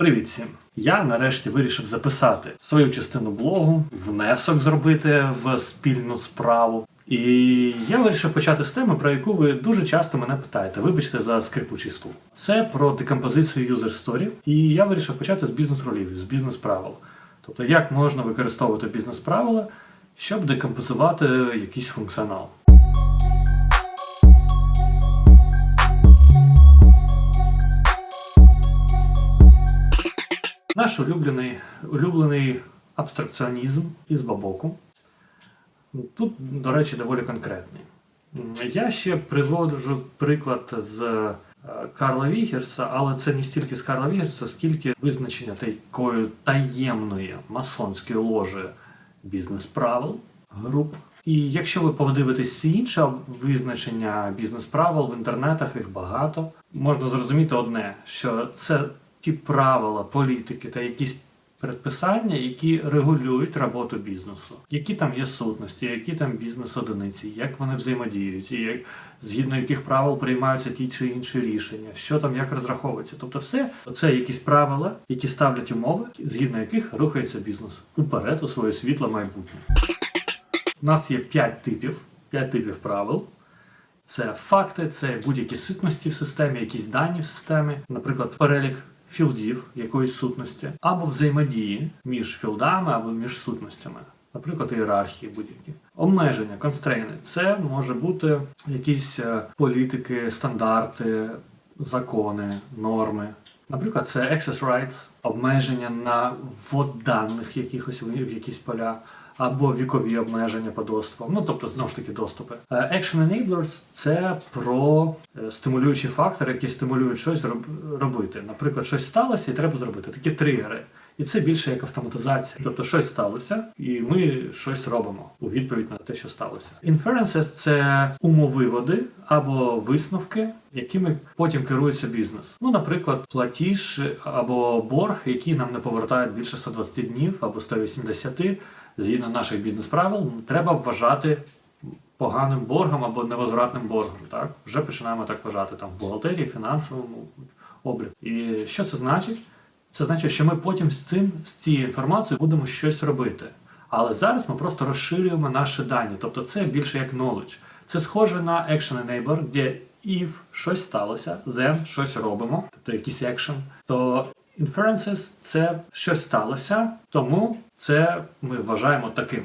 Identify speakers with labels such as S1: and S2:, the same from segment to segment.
S1: Привіт всім! Я нарешті вирішив записати свою частину блогу, внесок зробити в спільну справу. І я вирішив почати з теми, про яку ви дуже часто мене питаєте. Вибачте за скрипучий стул. Це про декомпозицію user story. І я вирішив почати з бізнес-ролів, з бізнес-правил. Тобто, як можна використовувати бізнес-правила, щоб декомпозувати якийсь функціонал. Наш улюблений, улюблений абстракціонізм із бабоку. Тут, до речі, доволі конкретний. Я ще приводжу приклад з е, Карла Вігерса, але це не стільки з Карла Вігерса, скільки визначення такої таємної масонської ложі бізнес-правил груп. І якщо ви подивитесь інші визначення бізнес-правил в інтернетах, їх багато, можна зрозуміти одне, що це ті правила політики та якісь предписання, які регулюють роботу бізнесу, які там є сутності, які там бізнес-одиниці, як вони взаємодіють, і як, згідно яких правил приймаються ті чи інші рішення, що там як розраховується. Тобто, все це якісь правила, які ставлять умови, згідно яких рухається бізнес уперед у своє світле майбутнє. У нас є 5 типів, 5 типів правил. Це факти, це будь-які сутності в системі, якісь дані в системі, наприклад, перелік філдів якоїсь сутності, або взаємодії між філдами або між сутностями, наприклад, ієрархії будь-які. Обмеження, констрейни це може бути якісь е, політики, стандарти, закони, норми. Наприклад, це access rights, обмеження на ввод даних якихось в якісь поля, або вікові обмеження по доступу. Ну тобто, знову ж таки, доступи. Е, Action enablers – це про е, стимулюючі фактори, які стимулюють щось роб- робити. Наприклад, щось сталося і треба зробити. Такі тригери. І це більше як автоматизація. Тобто щось сталося, і ми щось робимо у відповідь на те, що сталося. Inferences – це умовиводи або висновки, якими потім керується бізнес. Ну, наприклад, платіж або борг, який нам не повертають більше 120 днів або 180, згідно наших бізнес-правил, треба вважати поганим боргом або невозвратним боргом. Так вже починаємо так вважати там в бухгалтерії, фінансовому обліку. І що це значить? Це значить, що ми потім з цим з цією інформацією будемо щось робити. Але зараз ми просто розширюємо наші дані. Тобто це більше як knowledge. Це схоже на action enabler, де if щось сталося, then щось робимо, тобто якийсь action, то inferences – це щось сталося, тому це ми вважаємо таким.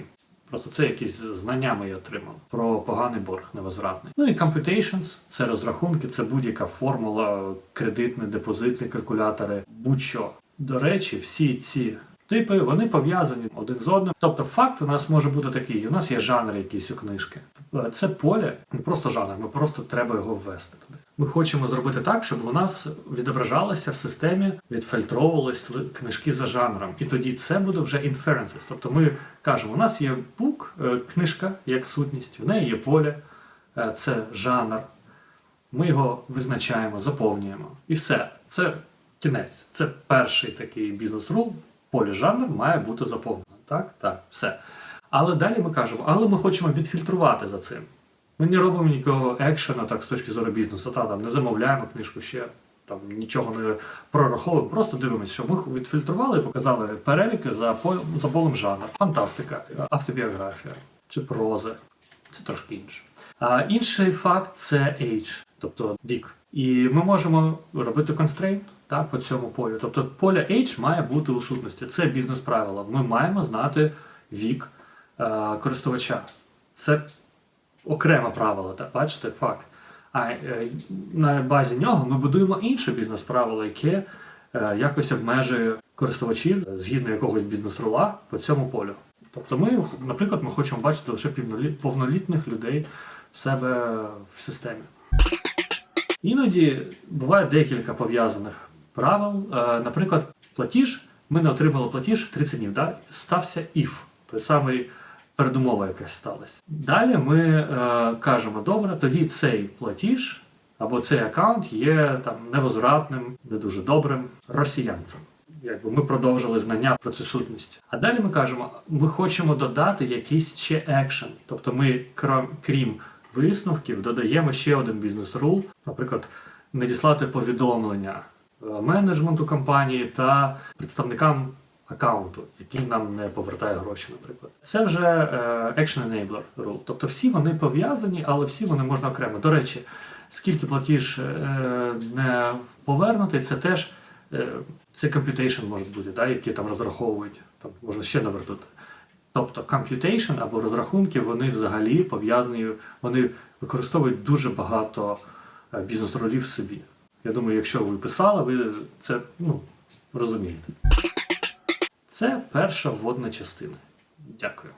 S1: Просто це якісь знання ми отримали про поганий борг невозвратний. Ну і computations – це розрахунки, це будь-яка формула, кредитні, депозитні калькулятори, будь-що. До речі, всі ці типи вони пов'язані один з одним. Тобто факт у нас може бути такий: у нас є жанр якийсь у книжки. Це поле, не просто жанр, ми просто треба його ввести туди. Ми хочемо зробити так, щоб у нас відображалося в системі, відфільтровувались книжки за жанром. І тоді це буде вже inferences. Тобто ми кажемо, у нас є бук, е, книжка як сутність, в неї є поле, е, це жанр. Ми його визначаємо, заповнюємо. І все. Це кінець. Це перший такий бізнес-рул. Поле жанр має бути заповнено. Так, так, все. Але далі ми кажемо, але ми хочемо відфільтрувати за цим. Ми не робимо нікого екшена так з точки зору бізнесу. Та там не замовляємо книжку ще. Там нічого не прораховуємо, просто дивимося, що ми відфільтрували і показали переліки за за полем жанр. Фантастика, автобіографія чи проза. Це трошки інше. А інший факт це age, тобто вік. І ми можемо робити constraint так, по цьому полю. Тобто поле age має бути у сутності. Це бізнес-правило. Ми маємо знати вік е, користувача. Це окреме правило, так, бачите, факт. А е, на базі нього ми будуємо інше бізнес-правило, яке е, якось обмежує користувачів е, згідно якогось бізнес-рула по цьому полю. Тобто ми, наприклад, ми хочемо бачити лише повнолітних людей в себе в системі. Іноді буває декілька пов'язаних правил. Е, Наприклад, платіж, ми не отримали платіж 30 днів, да? стався if, той самий передумова якась сталася. Далі ми е, кажемо, добре, тоді цей платіж або цей аккаунт є там невозвратним, не дуже добрим росіянцем. Якби ми продовжили знання про цю сутність. А далі ми кажемо, ми хочемо додати якийсь ще екшен. Тобто ми, крім, крім висновків, додаємо ще один бізнес-рул, наприклад, надіслати повідомлення менеджменту компанії та представникам аккаунту, який нам не повертає гроші, наприклад. Це вже е, Action Enabler Rule. Тобто всі вони пов'язані, але всі вони можна окремо. До речі, скільки платіж е, не повернутий, це теж е, це computation може бути, да, які там розраховують, там можна ще навернути. Тобто computation або розрахунки, вони взагалі пов'язані, вони використовують дуже багато е, бізнес-ролів в собі. Я думаю, якщо ви писали, ви це ну, розумієте. Це перша вводна частина. Дякую.